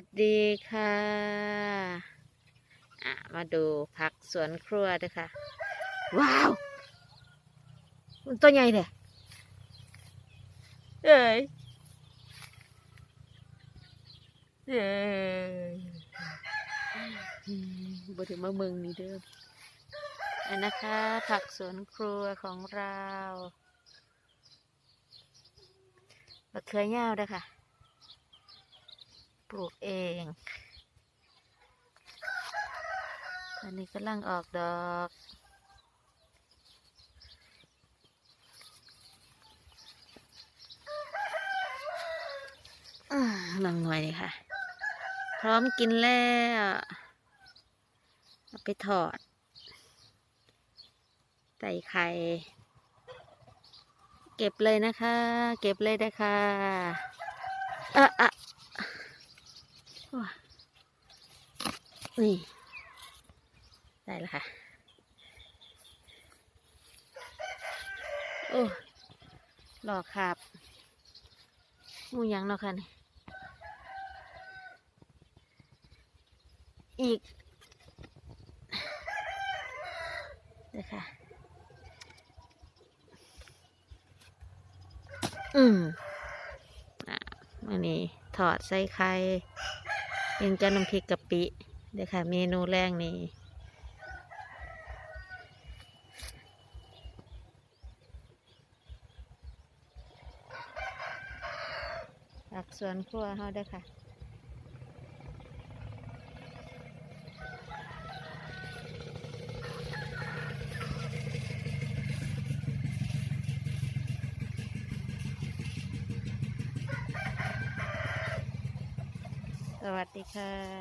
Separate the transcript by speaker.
Speaker 1: วัสดีค่ะอะมาดูผักสวนครัวด้วยค่ะ ว้าวมันตัวใหญ่เลยเอ้ยเอ้ยอืมบถึงมาเมืองนี้เด้ออันนะคะ ผักสวนครัวของเรามะเขือยาวด้วยค่ะ ปลูกเอง อันนี้กำลังออกดอกอ่าลองหน่อยเลยค่ะ พร้อมกินแล้วเอาไปทอด ใส่ไข่ เก็บเลยนะคะ เก็บเลยนะคะอะอะ ว้า นี่ ได้แล้วค่ะ โอ้หลอกครับมูยังเนาะค่ะนี่ อีกเดี๋ยวค่ะ อืมอะมื่อนี้ถอดใส่ไข่ยังจะน้ำพริกกะปิ เดี๋ยวค่ะ เมนูแรกนี้ผักสวนครัวเฮาเด้ค่ะสวัสดีค่ะ